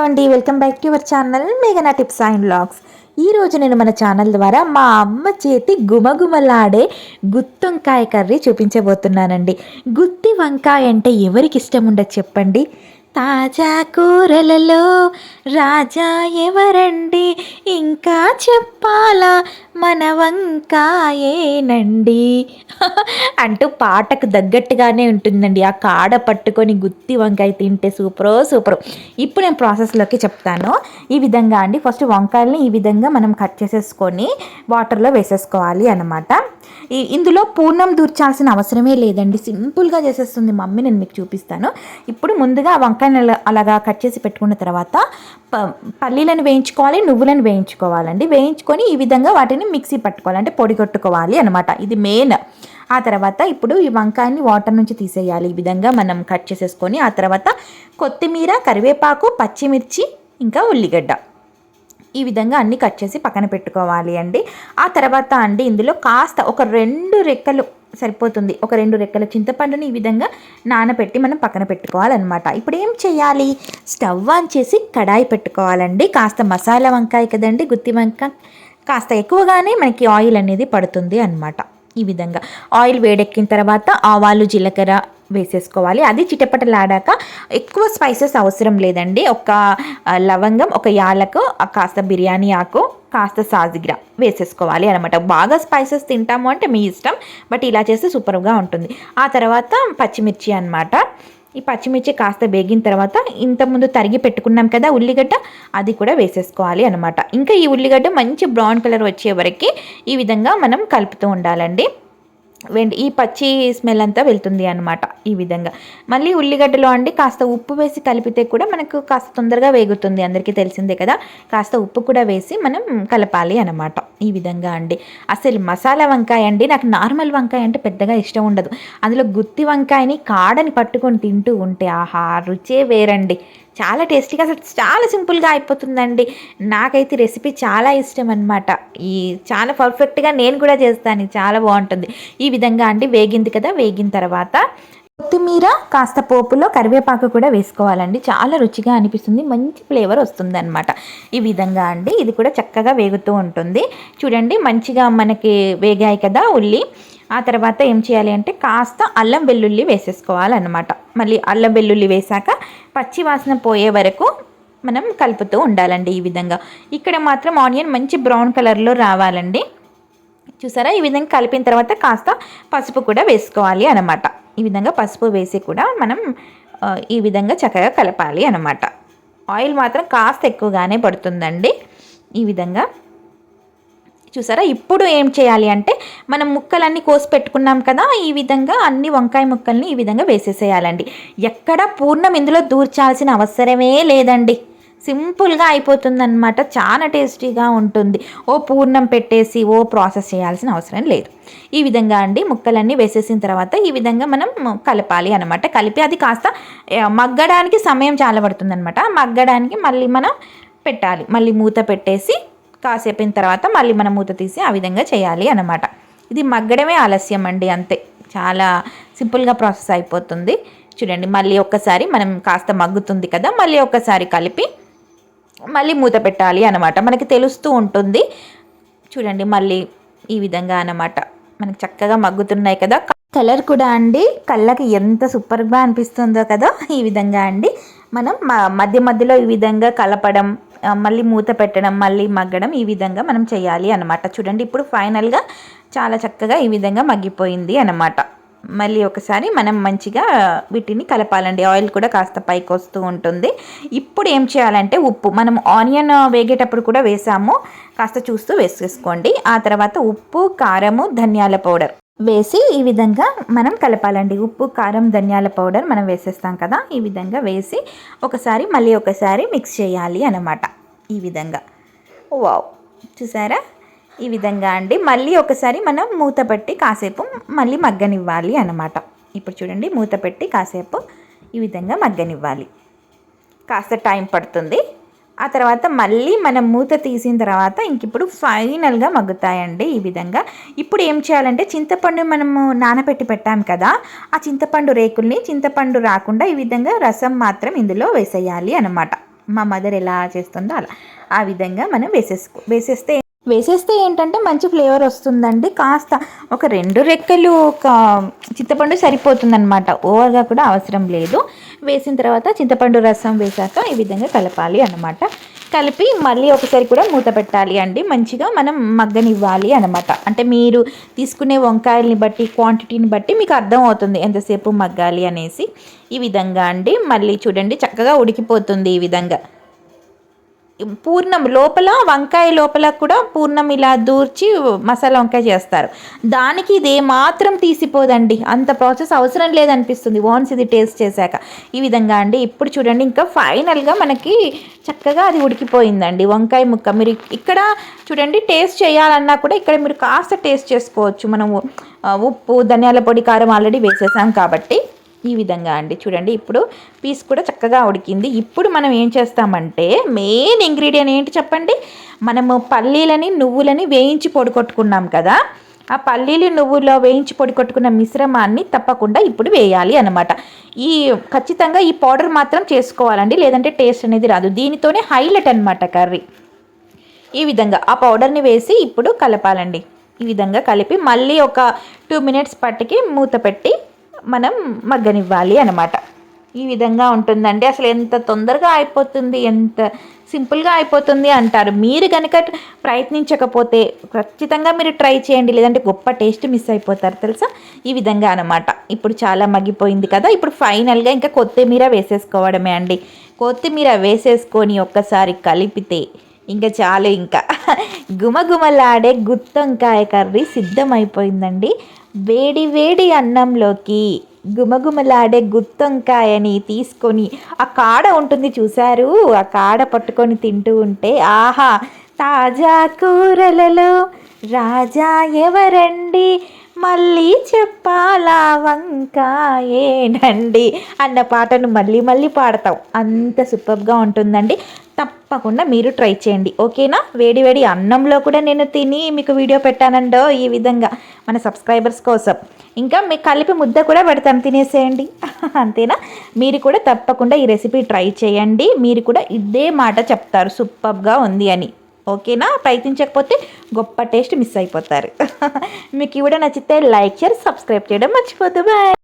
Hello అండి. Welcome back to your channel మేఘనా tips and blogs ఈరోజు నేను మన ఛానల్ ద్వారా మా అమ్మ చేతి గుమగుమలాడే గుత్తొంకాయ కర్రీ చూపించబోతున్నానండి. గుత్తి వంకాయ అంటే ఎవరికి ఇష్టం ఉండదు చెప్పండి? తాజా కూరలలో రాజా ఎవరండి? ఇంకా చెప్పాలా? మన వంకాయేనండి అంటూ పాటకు తగ్గట్టుగానే ఉంటుందండి. ఆ కాడ పట్టుకొని గుత్తి వంకాయ తింటే సూపరో సూపరు. ఇప్పుడు నేను ప్రాసెస్లోకి చెప్తాను. ఈ విధంగా అండి. ఫస్ట్ వంకాయల్ని ఈ విధంగా మనం కట్ చేసేసుకొని వాటర్లో వేసేసుకోవాలి అనమాట ఇందులో పూర్ణం దూర్చాల్సిన అవసరమే లేదండి. సింపుల్గా చేసేస్తుంది మమ్మీ నేను మీకు చూపిస్తాను. ఇప్పుడు ముందుగా వంకాయని అలా- అలాగా కట్ చేసి పెట్టుకున్న తర్వాత ప- పల్లీలను వేయించుకోవాలి నువ్వులను వేయించుకోవాలండి. వేయించుకొని ఈ విధంగా వాటిని మిక్సీ పట్టుకోవాలి అంటే పొడి కొట్టుకోవాలి అనమాట ఇది మెయిన్. ఆ తర్వాత ఇప్పుడు ఈ వంకాయని వాటర్ నుంచి తీసేయాలి. ఈ విధంగా మనం కట్ చేసేసుకొని ఆ తర్వాత కొత్తిమీర కరివేపాకు పచ్చిమిర్చి ఇంకా ఉల్లిగడ్డ. ఈ విధంగా అన్ని కట్ చేసి పక్కన పెట్టుకోవాలి అండి. ఆ తర్వాత అండి ఇందులో కాస్త ఒక రెండు రెక్కలు సరిపోతుంది. ఒక రెండు రెక్కల చింతపండుని ఈ విధంగా నానబెట్టి మనం పక్కన పెట్టుకోవాలన్నమాట. ఇప్పుడు ఏం చేయాలి? స్టవ్ ఆన్ చేసి కడాయి పెట్టుకోవాలండి. కాస్త మసాలా వంకాయ కదండి గుత్తి వంకాయ కాస్త ఎక్కువగానే మనకి ఆయిల్ అనేది పడుతుంది అన్నమాట. ఈ విధంగా ఆయిల్ వేడెక్కిన తర్వాత ఆవాలు జీలకర్ర వేసేసుకోవాలి. అది చిటపటలాడాక ఎక్కువ స్పైసెస్ అవసరం లేదండి. ఒక లవంగం ఒక యాలకు ఆ కాస్త బిర్యానీ ఆకు కాస్త సాజిగ్ర వేసేసుకోవాలి అనమాట బాగా స్పైసెస్ తింటాము అంటే మీ ఇష్టం బట్ ఇలా చేస్తే సూపర్గా ఉంటుంది. ఆ తర్వాత పచ్చిమిర్చి అన్నమాట. ఈ పచ్చిమిర్చి కాస్త వేగిన తర్వాత ఇంతకుముందు తరిగి పెట్టుకున్నాం కదా ఉల్లిగడ్డ అది కూడా వేసేసుకోవాలి అనమాట ఇంకా ఈ ఉల్లిగడ్డ మంచి బ్రౌన్ కలర్ వచ్చే వరకు ఈ విధంగా మనం కలుపుతూ ఉండాలండి. వెండి ఈ పచ్చి స్మెల్ అంతా వెళ్తుంది అనమాట ఈ విధంగా. మళ్ళీ ఉల్లిగడ్డలో అండి కాస్త ఉప్పు వేసి కలిపితే కూడా మనకు కాస్త తొందరగా వేగుతుంది. అందరికీ తెలిసిందే కదా. కాస్త ఉప్పు కూడా వేసి మనం కలపాలి అనమాట ఈ విధంగా అండి. అసలు మసాలా వంకాయ అండి నాకు నార్మల్ వంకాయ అంటే పెద్దగా ఇష్టం ఉండదు. అందులో గుత్తి వంకాయని కాడని పట్టుకొని తింటూ ఉంటే ఆహా రుచే వేరండి. చాలా టేస్టీగా అసలు చాలా సింపుల్గా అయిపోతుందండి. నాకైతే రెసిపీ చాలా ఇష్టం అనమాట ఈ చాలా పర్ఫెక్ట్గా నేను కూడా చేస్తాను చాలా బాగుంటుంది. ఈ విధంగా అండి వేగింది కదా వేగిన తర్వాత కొత్తిమీర కాస్త పోపులో కరివేపాకు కూడా వేసుకోవాలండి. చాలా రుచిగా అనిపిస్తుంది మంచి ఫ్లేవర్ వస్తుంది అనమాట ఈ విధంగా అండి ఇది కూడా చక్కగా వేగుతూ ఉంటుంది. చూడండి మంచిగా మనకి వేగాయి కదా ఉల్లి. ఆ తర్వాత ఏం చేయాలి అంటే కాస్త అల్లం వెల్లుల్లి వేసేసుకోవాలన్నమాట. మళ్ళీ అల్లం వెల్లుల్లి వేశాక పచ్చి వాసన పోయే వరకు మనం కలుపుతూ ఉండాలండి ఈ విధంగా. ఇక్కడ మాత్రం ఆనియన్ మంచి బ్రౌన్ కలర్లో రావాలండి. చూసారా? ఈ విధంగా కలిపిన తర్వాత కాస్త పసుపు కూడా వేసుకోవాలి అనమాట ఈ విధంగా పసుపు వేసి కూడా మనం ఈ విధంగా చక్కగా కలపాలి అనమాట ఆయిల్ మాత్రం కాస్త ఎక్కువగానే పడుతుందండి. ఈ విధంగా చూసారా? ఇప్పుడు ఏం చేయాలి అంటే మనం ముక్కలన్నీ కోసి పెట్టుకున్నాం కదా ఈ విధంగా అన్ని వంకాయ ముక్కల్ని ఈ విధంగా వేసేసేయాలండి. ఎక్కడ పూర్ణం ఇందులో దూర్చాల్సిన అవసరమే లేదండి. సింపుల్గా అయిపోతుందన్నమాట. చాలా టేస్టీగా ఉంటుంది. ఓ పూర్ణం పెట్టేసి ఓ ప్రాసెస్ చేయాల్సిన అవసరం లేదు. ఈ విధంగా అండి ముక్కలన్నీ వేసేసిన తర్వాత ఈ విధంగా మనం కలపాలి అనమాట కలిపి అది కాస్త మగ్గడానికి సమయం చాలా పడుతుంది అనమాట మగ్గడానికి మళ్ళీ మనం పెట్టాలి. మళ్ళీ మూత పెట్టేసి కాసేపిన తర్వాత మళ్ళీ మనం మూత తీసి ఆ విధంగా చేయాలి అన్నమాట. ఇది మగ్గడమే ఆలస్యం అండి అంతే. చాలా సింపుల్గా ప్రాసెస్ అయిపోతుంది. చూడండి మళ్ళీ ఒక్కసారి మనం కాస్త మగ్గుతుంది కదా మళ్ళీ ఒక్కసారి కలిపి మళ్ళీ మూత పెట్టాలి అన్నమాట. మనకి తెలుస్తూ ఉంటుంది. చూడండి మళ్ళీ ఈ విధంగా అన్నమాట. మనకి చక్కగా మగ్గుతున్నాయి కదా. కలర్ కూడా అండి. కళ్ళకి ఎంత సూపర్గా అనిపిస్తుందో కదా ఈ విధంగా అండి. మనం మ- మధ్య మధ్యలో ఈ విధంగా కలపడం మళ్ళీ మూత పెట్టడం మళ్ళీ మగ్గడం ఈ విధంగా మనం చేయాలి అన్నమాట. చూడండి ఇప్పుడు ఫైనల్గా చాలా చక్కగా ఈ విధంగా మగ్గిపోయింది అన్నమాట. మళ్ళీ ఒకసారి మనం మంచిగా వీటిని కలపాలండి. ఆయిల్ కూడా కాస్త పైకి వస్తూ ఉంటుంది. ఇప్పుడు ఏం చేయాలంటే ఉప్పు మనం ఆనియన్ వేగేటప్పుడు కూడా వేసాము. కాస్త చూస్తూ వేసేసుకోండి. ఆ తర్వాత ఉప్పు కారము ధనియాల పౌడర్. వేసి ఈ విధంగా మనం కలపాలండి. ఉప్పు కారం ధనియాల పౌడర్ మనం వేసేస్తాం కదా ఈ విధంగా వేసి ఒకసారి మళ్ళీ ఒకసారి మిక్స్ చేయాలి అనమాట ఈ విధంగా. వావ్! చూసారా? ఈ విధంగా అండి. మళ్ళీ ఒకసారి మనం మూత పెట్టి కాసేపు మళ్ళీ మగ్గనివ్వాలి అన్నమాట. ఇప్పుడు చూడండి మూత పెట్టి కాసేపు ఈ విధంగా మగ్గనివ్వాలి. కాస్త టైం పడుతుంది. ఆ తర్వాత మళ్ళీ మనం మూత తీసిన తర్వాత ఇంక ఇప్పుడు ఫైనల్గా మగ్గుతాయండి ఈ విధంగా. ఇప్పుడు ఏం చేయాలంటే చింతపండు మనము నానబెట్టి పెట్టాం కదా ఆ చింతపండు రేకుల్ని చింతపండు రాకుండా ఈ విధంగా రసం మాత్రం ఇందులో వేసేయాలి అనమాట మా మదర్ ఎలా చేస్తుందో అలా. ఆ విధంగా మనం వేసేసుకో వేసేస్తే వేసేస్తే ఏంటంటే మంచి ఫ్లేవర్ వస్తుందండి. కాస్త ఒక రెండు రెక్కలు ఒక చింతపండు సరిపోతుందన్నమాట. ఓవర్గా కూడా అవసరం లేదు. వేసిన తర్వాత చింతపండు రసం వేసాక ఈ విధంగా కలపాలి అన్నమాట. కలిపి మళ్ళీ ఒకసారి కూడా మూత పెట్టాలి అండి. మంచిగా మనం మగ్గనివ్వాలి అనమాట అంటే మీరు తీసుకునే వంకాయల్ని బట్టి క్వాంటిటీని బట్టి మీకు అర్థం అవుతుంది ఎంతసేపు మగ్గాలి అనేసి. ఈ విధంగా అండి. మళ్ళీ చూడండి చక్కగా ఉడికిపోతుంది ఈ విధంగా. పూర్ణం లోపల వంకాయ లోపల కూడా పూర్ణం ఇలా దూర్చి మసాలా వంకాయ చేస్తారు. దానికి ఇది మాత్రం తీసిపోదండి. అంత ప్రాసెస్ అవసరం లేదనిపిస్తుంది. వాన్స్ ఇది టేస్ట్ చేశాక. ఈ విధంగా అండి. ఇప్పుడు చూడండి ఇంకా ఫైనల్గా మనకి చక్కగా అది ఉడికిపోయిందండి. వంకాయ ముక్క. మీరు ఇక్కడ చూడండి టేస్ట్ చేయాలన్నా కూడా ఇక్కడ మీరు కాస్త టేస్ట్ చేసుకోవచ్చు. మనము ఉప్పు ధనియాల పొడి కారం ఆల్రెడీ వేసేసాం కాబట్టి. ఈ విధంగా అండి. చూడండి ఇప్పుడు పీస్ కూడా చక్కగా ఉడికింది. ఇప్పుడు మనం ఏం చేస్తామంటే మెయిన్ ఇంగ్రీడియంట్ ఏంటి చెప్పండి? మనము పల్లీలని నువ్వులని వేయించి పొడి కొట్టుకున్నాం కదా. ఆ పల్లీలు నువ్వులో వేయించి పొడి కొట్టుకున్న మిశ్రమాన్ని తప్పకుండా ఇప్పుడు వేయాలి అనమాట ఈ ఖచ్చితంగా ఈ పౌడర్ మాత్రం చేసుకోవాలండి లేదంటే టేస్ట్ అనేది రాదు. దీనితోనే హైలైట్ అనమాట కర్రీ. ఈ విధంగా ఆ పౌడర్ని వేసి ఇప్పుడు కలపాలండి. ఈ విధంగా కలిపి మళ్ళీ ఒక టూ మినిట్స్ పట్టుకి మూత పెట్టి మనం మగ్గనివ్వాలి అనమాట ఈ విధంగా ఉంటుందండి. అసలు ఎంత తొందరగా అయిపోతుంది ఎంత సింపుల్గా అయిపోతుంది అంటారు. మీరు కనుక ప్రయత్నించకపోతే ఖచ్చితంగా మీరు ట్రై చేయండి. లేదంటే గొప్ప టేస్ట్ మిస్ అయిపోతారు తెలుసా? ఈ విధంగా అనమాట ఇప్పుడు చాలా మగ్గిపోయింది కదా. ఇప్పుడు ఫైనల్గా ఇంకా కొత్తిమీర వేసేసుకోవడమే అండి. కొత్తిమీర వేసేసుకొని ఒక్కసారి కలిపితే ఇంకా చాలు ఇంకా. గుమగుమలాడే గుత్తొంకాయ కర్రీ సిద్ధమైపోయిందండి. వేడి వేడి అన్నంలోకి గుమగుమలాడే గుత్తొంకాయని తీసుకొని ఆ కాడ ఉంటుంది చూశారు? ఆ కాడ పట్టుకొని తింటూ ఉంటే ఆహా! తాజా కూరలలో రాజా ఎవరండి? మళ్ళీ చెప్పాలా వంకాయేనండి అన్న పాటను మళ్ళీ మళ్ళీ పాడతాం. అంత సూపర్గా ఉంటుందండి. తప్ప తప్పకుండా మీరు ట్రై చేయండి. ఓకేనా? వేడి వేడి అన్నంలో కూడా నేను తిని మీకు వీడియో పెట్టానండో ఈ విధంగా మన సబ్స్క్రైబర్స్ కోసం. ఇంకా మీకు కలిపి ముద్ద కూడా పెడతాను తినేసేయండి. అంతేనా? మీరు కూడా తప్పకుండా ఈ రెసిపీ ట్రై చేయండి. మీరు కూడా ఇదే మాట చెప్తారు సూపర్గా ఉంది అని. ఓకేనా? ప్రయత్నించకపోతే గొప్ప టేస్ట్ మిస్ అయిపోతారు. మీకు ఇవిడ నచ్చితే లైక్ షేర్ సబ్స్క్రైబ్ చేయడం మర్చిపోద్దు. బాయ్!